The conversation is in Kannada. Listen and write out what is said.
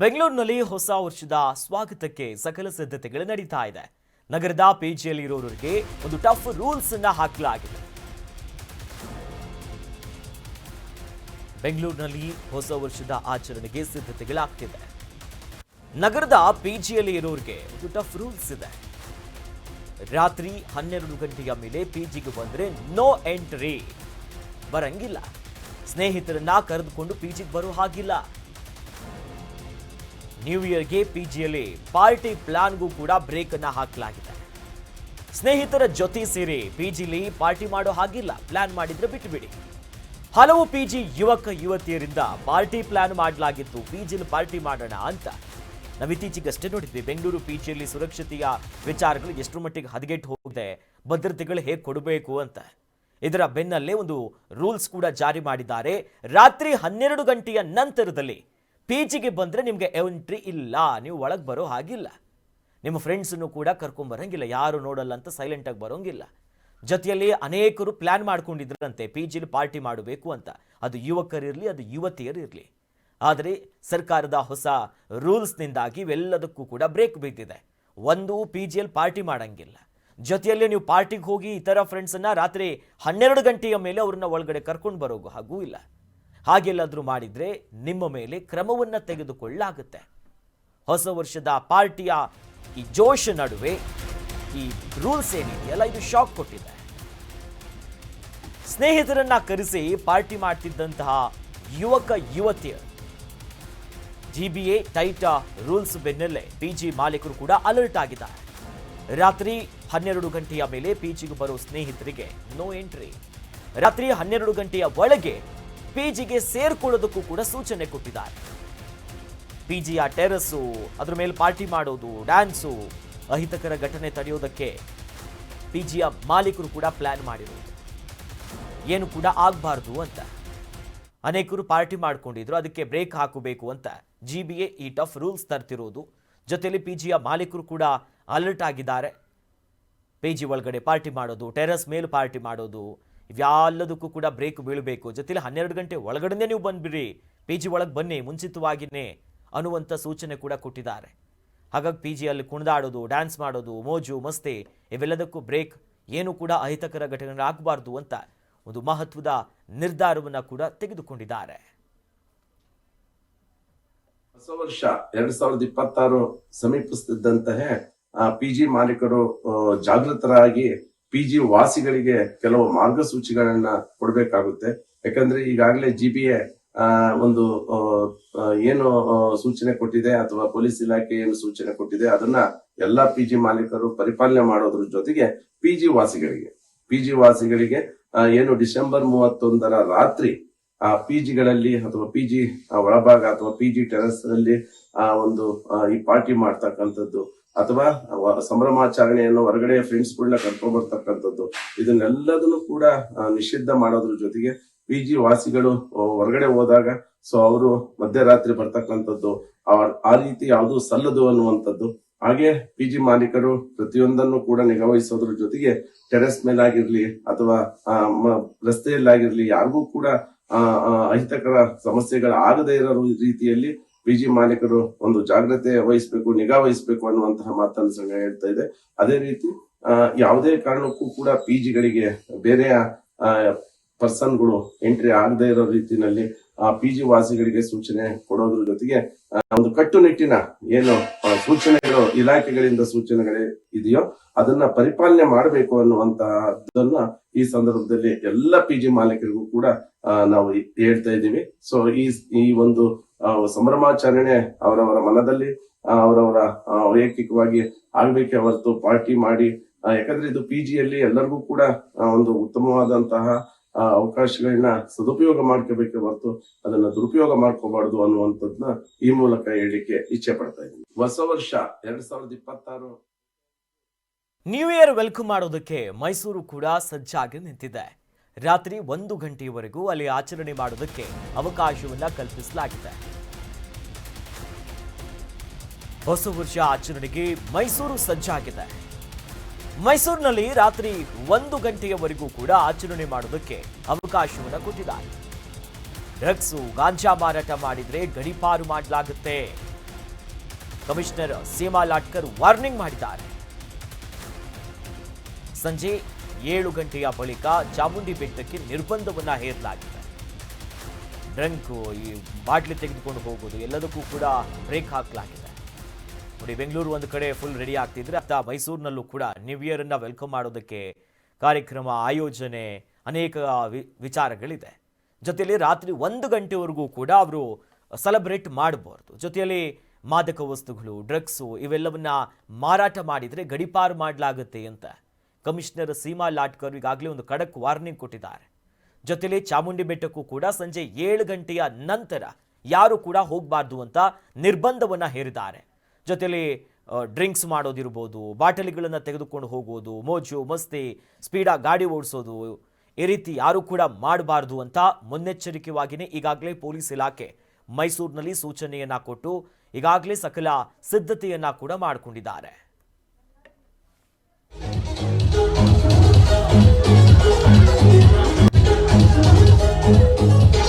ಬೆಂಗಳೂರಿನಲ್ಲಿ ಹೊಸ ವರ್ಷದ ಸ್ವಾಗತಕ್ಕೆ ಸಕಲ ಸಿದ್ಧತೆಗಳು ನಡೀತಾ ಇದೆ. ನಗರದ ಪಿಜಿಯಲ್ಲಿ ಇರೋರಿಗೆ ಒಂದು ಟಫ್ ರೂಲ್ಸ್ ಅನ್ನ ಹಾಕಲಾಗಿದೆ. ಬೆಂಗಳೂರಿನಲ್ಲಿ ಹೊಸ ವರ್ಷದ ಆಚರಣೆಗೆ ಸಿದ್ಧತೆಗಳಾಗ್ತಿದೆ. ನಗರದ ಪಿಜಿಯಲ್ಲಿ ಇರೋರಿಗೆ ಒಂದು ಟಫ್ ರೂಲ್ಸ್ ಇದೆ. ರಾತ್ರಿ ಹನ್ನೆರಡು ಗಂಟೆಯ ಮೇಲೆ ಪಿಜಿಗೆ ಬಂದ್ರೆ ನೋ ಎಂಟ್ರಿ ಬರಂಗಿಲ್ಲ. ಸ್ನೇಹಿತರನ್ನ ಕರೆದುಕೊಂಡು ಪಿಜಿಗೆ ಬರೋ ಹಾಗಿಲ್ಲ. ನ್ಯೂ ಇಯರ್ಗೆ ಪಿಜಿಯಲ್ಲಿ ಪಾರ್ಟಿ ಪ್ಲಾನ್ಗೂ ಕೂಡ ಬ್ರೇಕ್ ಅನ್ನ ಹಾಕಲಾಗಿದೆ. ಸ್ನೇಹಿತರ ಜೊತೆ ಸೇರಿ ಪಿಜಿಲಿ ಪಾರ್ಟಿ ಮಾಡೋ ಹಾಗಿಲ್ಲ. ಪ್ಲಾನ್ ಮಾಡಿದ್ರೆ ಬಿಟ್ಟುಬಿಡಿ ಹಲವು ಪಿಜಿ ಯುವಕ, ಯುವತಿಯರಿಂದ ಪಾರ್ಟಿ ಪ್ಲಾನ್ ಮಾಡಲಾಗಿತ್ತು. ಪಿಜಿಲಿ ಪಾರ್ಟಿ ಮಾಡೋಣ ಅಂತ. ನಾವು ಇತ್ತೀಚೆಗಷ್ಟೇ ನೋಡಿದ್ವಿ. ಬೆಂಗಳೂರು ಪಿಜಿಯಲ್ಲಿ ಸುರಕ್ಷತೆಯ ವಿಚಾರಗಳು ಎಷ್ಟರ ಮಟ್ಟಿಗೆ ಹದಗೆಟ್ಟು ಹೋಗಿದೆ, ಭದ್ರತೆಗಳು ಹೇಗೆ ಕೊಡಬೇಕು ಅಂತ. ಇದರ ಬೆನ್ನಲ್ಲೇ ಒಂದು ರೂಲ್ಸ್ ಕೂಡ ಜಾರಿ ಮಾಡಿದ್ದಾರೆ. ರಾತ್ರಿ ಹನ್ನೆರಡು ಗಂಟೆಯ ನಂತರದಲ್ಲಿ ಪಿಜಿಗೆ ಬಂದ್ರೆ ನಿಮಗೆ ಎಂಟ್ರಿ ಇಲ್ಲ, ನೀವು ಒಳಗೆ ಬರೋ ಹಾಗಿಲ್ಲ. ನಿಮ್ಮ ಫ್ರೆಂಡ್ಸನ್ನು ಕೂಡ ಕರ್ಕೊಂಬರಂಗಿಲ್ಲ ಯಾರು ನೋಡಲ್ಲ ಅಂತ ಸೈಲೆಂಟಾಗಿ ಬರೋಂಗಿಲ್ಲ. ಜೊತೆಯಲ್ಲಿ ಅನೇಕರು ಪ್ಲಾನ್ ಮಾಡ್ಕೊಂಡಿದ್ರಂತೆ ಪಿ ಜಿಲಿ ಪಾರ್ಟಿ ಮಾಡಬೇಕು ಅಂತ. ಅದು ಯುವಕರಿರಲಿ ಅದು ಯುವತಿಯರಿರಲಿ ಆದರೆ ಸರ್ಕಾರದ ಹೊಸ ರೂಲ್ಸ್ನಿಂದಾಗಿ ಇವೆಲ್ಲದಕ್ಕೂ ಕೂಡ ಬ್ರೇಕ್ ಬಿದ್ದಿದೆ. ಒಂದು ಪಿ ಜಿಯಲ್ಲಿ ಪಾರ್ಟಿ ಮಾಡಂಗಿಲ್ಲ. ಜೊತೆಯಲ್ಲಿ ನೀವು ಪಾರ್ಟಿಗೆ ಹೋಗಿ ಇತರ ಫ್ರೆಂಡ್ಸನ್ನು ರಾತ್ರಿ ಹನ್ನೆರಡು ಗಂಟೆಯ ಮೇಲೆ ಅವ್ರನ್ನ ಒಳಗಡೆ ಕರ್ಕೊಂಡು ಬರೋಗು ಹಾಗೂ ಇಲ್ಲ. ಹಾಗೆಲ್ಲಾದರೂ ಮಾಡಿದ್ರೆ ನಿಮ್ಮ ಮೇಲೆ ಕ್ರಮವನ್ನು ತೆಗೆದುಕೊಳ್ಳಲಾಗುತ್ತೆ ಹೊಸ ವರ್ಷದ ಪಾರ್ಟಿಯ ಈ ಜೋಶ್ ನಡುವೆ ಈ ರೂಲ್ಸ್ ಏನಿದೆಯಲ್ಲ, ಇದು ಶಾಕ್ ಕೊಟ್ಟಿದೆ. ಸ್ನೇಹಿತರನ್ನ ಕರೆಸಿ ಪಾರ್ಟಿ ಮಾಡ್ತಿದ್ದಂತಹ ಯುವಕ ಯುವತಿಯರು ಎ ಟೈಟ ರೂಲ್ಸ್ ಬೆನ್ನಲ್ಲೇ ಪಿಜಿ ಮಾಲೀಕರು ಕೂಡ ಅಲರ್ಟ್ ಆಗಿದ್ದಾರೆ. ರಾತ್ರಿ ಹನ್ನೆರಡು ಗಂಟೆಯ ಮೇಲೆ ಪಿಜಿಗೆ ಬರೋ ಸ್ನೇಹಿತರಿಗೆ ನೋ ಎಂಟ್ರಿ ರಾತ್ರಿ ಹನ್ನೆರಡು ಗಂಟೆಯ ಒಳಗೆ ಪಿಜಿಗೆ ಸೇರ್ಕೊಳ್ಳೋದಕ್ಕೂ ಕೂಡ ಸೂಚನೆ ಕೊಟ್ಟಿದ್ದಾರೆ. ಪಿಜಿಯ ಟೆರಸ್ಸು ಅದ್ರ ಮೇಲೆ ಪಾರ್ಟಿ ಮಾಡೋದು, ಡ್ಯಾನ್ಸು, ಅಹಿತಕರ ಘಟನೆ ತಡೆಯೋದಕ್ಕೆ ಪಿಜಿಯ ಮಾಲೀಕರು ಕೂಡ ಪ್ಲಾನ್ ಮಾಡಿರೋದು. ಏನು ಕೂಡ ಆಗಬಾರ್ದು ಅಂತ. ಅನೇಕರು ಪಾರ್ಟಿ ಮಾಡ್ಕೊಂಡಿದ್ರು, ಅದಕ್ಕೆ ಬ್ರೇಕ್ ಹಾಕಬೇಕು ಅಂತ ಜಿ ಬಿ ಎ ಈ ಟಫ್ ರೂಲ್ಸ್ ತರ್ತಿರೋದು. ಜೊತೆಯಲ್ಲಿ ಪಿ ಜಿಯ ಮಾಲೀಕರು ಕೂಡ ಅಲರ್ಟ್ ಆಗಿದ್ದಾರೆ. ಪಿ ಜಿ ಒಳಗಡೆ ಪಾರ್ಟಿ ಮಾಡೋದು, ಟೆರಸ್ ಮೇಲೆ ಪಾರ್ಟಿ ಮಾಡೋದು ಇವ್ಯಾಲ್ಲದಕ್ಕೂ ಕೂಡ ಬ್ರೇಕ್ ಬೀಳಬೇಕು. ಜೊತೆಲಿ ಹನ್ನೆರಡು ಗಂಟೆ ಒಳಗಡೆನೇ ನೀವು ಬಂದ್ಬಿಡ್ರಿ. ಪಿ ಜಿ ಒಳಗೆ ಬನ್ನಿ ಮುಂಚಿತವಾಗಿನೇ ಅನ್ನುವಂಥ ಸೂಚನೆ ಕೂಡ ಕೊಟ್ಟಿದ್ದಾರೆ. ಹಾಗಾಗಿ ಪಿ ಜಿಯಲ್ಲಿ ಕುಣಿದಾಡೋದು ಡ್ಯಾನ್ಸ್ ಮಾಡೋದು ಮೋಜು ಮಸ್ತಿ ಇವೆಲ್ಲದಕ್ಕೂ ಬ್ರೇಕ್ ಏನು ಕೂಡ ಅಹಿತಕರ ಘಟನೆ ಆಗಬಾರ್ದು ಅಂತ ಒಂದು ಮಹತ್ವದ ನಿರ್ಧಾರವನ್ನು ಕೂಡ ತೆಗೆದುಕೊಂಡಿದ್ದಾರೆ. ಹೊಸ ವರ್ಷ ಎರಡ್ ಸಾವಿರದ ಇಪ್ಪತ್ತಾರು ಸಮೀಪಿಸುತ್ತಿದ್ದಂತಹ ಪಿಜಿ ಮಾಲೀಕರು ಆ, ಜಾಗೃತರಾಗಿ ಪಿಜಿ ವಾಸಿಗಳಿಗೆ ಕೆಲವು ಮಾರ್ಗಸೂಚಿಗಳನ್ನ ಕೊಡಬೇಕಾಗುತ್ತೆ. ಯಾಕಂದ್ರೆ ಈಗಾಗಲೇ ಜಿ ಬಿ ಎ ಒಂದು ಏನು ಸೂಚನೆ ಕೊಟ್ಟಿದೆ ಅಥವಾ ಪೊಲೀಸ್ ಇಲಾಖೆ ಏನು ಸೂಚನೆ ಕೊಟ್ಟಿದೆ, ಅದನ್ನ ಎಲ್ಲಾ ಪಿಜಿ ಮಾಲೀಕರು ಪರಿಪಾಲನೆ ಮಾಡೋದ್ರ ಜೊತೆಗೆ ಪಿಜಿ ವಾಸಿಗಳಿಗೆ ಪಿಜಿ ವಾಸಿಗಳಿಗೆ ಏನು ಡಿಸೆಂಬರ್ ಮೂವತ್ತೊಂದರ ರಾತ್ರಿ, ಆ, ಪಿಜಿಗಳಲ್ಲಿ ಅಥವಾ ಪಿಜಿ ಒಳಭಾಗ ಅಥವಾ ಪಿಜಿ ಟೆರಸ್ ಅಲ್ಲಿ ಆ, ಒಂದು ಈ ಪಾರ್ಟಿ ಮಾಡ್ತಕ್ಕಂಥದ್ದು ಅಥವಾ ಸಂಭ್ರಮಾಚರಣೆಯನ್ನು ಹೊರಗಡೆ ಫ್ರೆಂಡ್ಸ್ ಗಳನ್ನ ಕರ್ಕೊಂಡ್ ಬರ್ತಕ್ಕಂಥದ್ದು. ಇದನ್ನೆಲ್ಲದನ್ನು ಕೂಡ ನಿಷಿದ್ಧ ಮಾಡೋದ್ರ ಜೊತೆಗೆ ಪಿ ಜಿ ವಾಸಿಗಳು ಹೊರಗಡೆ ಹೋದಾಗ, ಸೊ ಅವರು ಮಧ್ಯರಾತ್ರಿ ಬರ್ತಕ್ಕಂಥದ್ದು, ಆ- ರೀತಿ ಯಾವುದು ಸಲ್ಲದು ಅನ್ನುವಂಥದ್ದು. ಹಾಗೆ ಪಿ ಜಿ ಮಾಲೀಕರು ಪ್ರತಿಯೊಂದನ್ನು ಕೂಡ ನಿಗಾವಹಿಸೋದ್ರ ಜೊತೆಗೆ ಟೆರೆಸ್ ಮೇಲಾಗಿರ್ಲಿ ಅಥವಾ ರಸ್ತೆಯಲ್ಲಾಗಿರ್ಲಿ, ಯಾರಿಗೂ ಕೂಡ ಅಹಿತಕರ ಸಮಸ್ಯೆಗಳು ಆಗದೇ ಇರೋ ರೀತಿಯಲ್ಲಿ ಪಿಜಿ ಮಾಲೀಕರು ಒಂದು ಜಾಗ್ರತೆ ವಹಿಸಬೇಕು, ನಿಗಾ ವಹಿಸಬೇಕು ಅನ್ನುವಂತಹ ಮಾತನ್ನು ಸಂಘ ಹೇಳ್ತಾ ಇದೆ. ಅದೇ ರೀತಿ ಯಾವುದೇ ಕಾರಣಕ್ಕೂ ಕೂಡ ಪಿಜಿಗಳಿಗೆ ಬೇರೆಯ ಪರ್ಸನ್ಗಳು ಎಂಟ್ರಿ ಆಗದೆ ಇರೋ ರೀತಿಯಲ್ಲಿ ಆ ಪಿಜಿ ವಾಸಿಗಳಿಗೆ ಸೂಚನೆ ಕೊಡೋದ್ರ ಜೊತೆಗೆ ಒಂದು ಕಟ್ಟುನಿಟ್ಟಿನ ಏನು ಸೂಚನೆಗಳು, ಇಲಾಖೆಗಳಿಂದ ಸೂಚನೆಗಳೇ ಇದೆಯೋ ಅದನ್ನ ಪರಿಪಾಲನೆ ಮಾಡಬೇಕು ಅನ್ನುವಂತಹದನ್ನ ಈ ಸಂದರ್ಭದಲ್ಲಿ ಎಲ್ಲ ಪಿಜಿ ಮಾಲೀಕರಿಗೂ ಕೂಡ ನಾವು ಹೇಳ್ತಾ ಇದ್ದೀವಿ. ಸೊ ಈ ಒಂದು ಸಂಭ್ರಮಾಚರಣೆ ಅವರವರ ಮನದಲ್ಲಿ ಅವರವರ ವೈಯಕ್ತಿಕವಾಗಿ ಆಗ್ಬೇಕೆ ಹೊರತು ಪಾರ್ಟಿ ಮಾಡಿ ಯಾಕಂದ್ರೆ ಇದು ಪಿ ಜಿಯಲ್ಲಿ ಎಲ್ಲರಿಗೂ ಕೂಡ ಒಂದು ಉತ್ತಮವಾದಂತಹ ಅವಕಾಶಗಳನ್ನ ಸದುಪಯೋಗ ಮಾಡ್ಕೋಬೇಕೆ ಹೊರತು ಅದನ್ನ ದುರುಪಯೋಗ ಮಾಡ್ಕೋಬಾರ್ದು ಅನ್ನುವಂಥದ್ನ ಈ ಮೂಲಕ ಹೇಳಲಿಕ್ಕೆ ಇಚ್ಛೆ ಪಡ್ತಾ ಇದ್ದೀನಿ. ಹೊಸ ವರ್ಷ, ಎರಡ್ ಸಾವಿರದ ಇಪ್ಪತ್ತಾರು. ನ್ಯೂ ಇಯರ್ ವೆಲ್ಕಮ್ ಮಾಡೋದಕ್ಕೆ ಮೈಸೂರು ಕೂಡ ಸಜ್ಜಾಗಿ ನಿಂತಿದೆ. ರಾತ್ರಿ ಒಂದು ಗಂಟೆಯವರೆಗೂ ಅಲ್ಲಿ ಆಚರಣೆ ಮಾಡೋದಕ್ಕೆ ಅವಕಾಶವನ್ನು ಕಲ್ಪಿಸಲಾಗಿದೆ. ಹೊಸ ವರ್ಷ ಆಚರಣೆಗೆ ಮೈಸೂರು ಸಜ್ಜಾಗಿದೆ. ಮೈಸೂರಿನಲ್ಲಿ ರಾತ್ರಿ ಒಂದು ಗಂಟೆಯವರೆಗೂ ಕೂಡ ಆಚರಣೆ ಮಾಡೋದಕ್ಕೆ ಅವಕಾಶವನ್ನು ಕೊಟ್ಟಿದ್ದಾರೆ. ಡ್ರಗ್ಸು, ಗಾಂಜಾ ಮಾರಾಟ ಮಾಡಿದರೆ ಗಡಿಪಾರು ಮಾಡಲಾಗುತ್ತೆ. ಕಮಿಷನರ್ ಸೀಮಾ ಲಾಟ್ಕರ್ ವಾರ್ನಿಂಗ್ ಮಾಡಿದ್ದಾರೆ. ಸಂಜೆ ಏಳು ಗಂಟೆಯ ಬಳಿಕ ಚಾಮುಂಡಿ ಬೆಟ್ಟಕ್ಕೆ ನಿರ್ಬಂಧವನ್ನು ಹೇರಲಾಗಿದೆ. ಡ್ರಂಕು ಈ ಬಾಟ್ಲಿ ತೆಗೆದುಕೊಂಡು ಹೋಗೋದು ಎಲ್ಲದಕ್ಕೂ ಕೂಡ ಬ್ರೇಕ್ ಹಾಕಲಾಗಿದೆ. ನೋಡಿ, ಬೆಂಗಳೂರು ಒಂದು ಕಡೆ ಫುಲ್ ರೆಡಿ ಆಗ್ತಿದ್ರೆ ಅತ್ತ ಮೈಸೂರಿನಲ್ಲೂ ಕೂಡ ನ್ಯೂ ಇಯರ್ ಅನ್ನ ವೆಲ್ಕಮ್ ಮಾಡೋದಕ್ಕೆ ಕಾರ್ಯಕ್ರಮ, ಆಯೋಜನೆ ಅನೇಕ ವಿಚಾರಗಳಿದೆ. ಜೊತೆಯಲ್ಲಿ ರಾತ್ರಿ ಒಂದು ಗಂಟೆವರೆಗೂ ಕೂಡ ಅವರು ಸೆಲೆಬ್ರೇಟ್ ಮಾಡಬಾರ್ದು ಜೊತೆಯಲ್ಲಿ ಮಾದಕ ವಸ್ತುಗಳು ಡ್ರಗ್ಸು ಇವೆಲ್ಲವನ್ನ ಮಾರಾಟ ಮಾಡಿದರೆ ಗಡಿಪಾರು ಮಾಡಲಾಗುತ್ತೆ ಅಂತ ಕಮಿಷನರ್ ಸೀಮಾ ಲಾಟ್ಕರ್ ಈಗಾಗಲೇ ಒಂದು ಖಡಕ್ ವಾರ್ನಿಂಗ್ ಕೊಟ್ಟಿದ್ದಾರೆ. ಜೊತೆಲಿ ಚಾಮುಂಡಿ ಬೆಟ್ಟಕ್ಕೂ ಕೂಡ ಸಂಜೆ ಏಳು ಗಂಟೆಯ ನಂತರ ಯಾರು ಕೂಡ ಹೋಗಬಾರ್ದು ಅಂತ ನಿರ್ಬಂಧವನ್ನು ಹೇರಿದ್ದಾರೆ. ಜೊತೆಲಿ ಡ್ರಿಂಕ್ಸ್ ಮಾಡೋದಿರ್ಬೋದು, ಬಾಟಲಿಗಳನ್ನು ತೆಗೆದುಕೊಂಡು ಹೋಗೋದು, ಮೋಜು, ಮಸ್ತಿ, ಸ್ಪೀಡಾಗಿ ಗಾಡಿ ಓಡಿಸೋದು, ಈ ರೀತಿ ಯಾರು ಕೂಡ ಮಾಡಬಾರ್ದು ಅಂತ ಮುನ್ನೆಚ್ಚರಿಕೆವಾಗಿಯೇ ಈಗಾಗಲೇ ಪೊಲೀಸ್ ಇಲಾಖೆ ಮೈಸೂರಿನಲ್ಲಿ ಸೂಚನೆಯನ್ನ ಕೊಟ್ಟು ಈಗಾಗಲೇ ಸಕಲ ಸಿದ್ಧತೆಯನ್ನು ಕೂಡ ಮಾಡಿಕೊಂಡಿದ್ದಾರೆ. Thank you.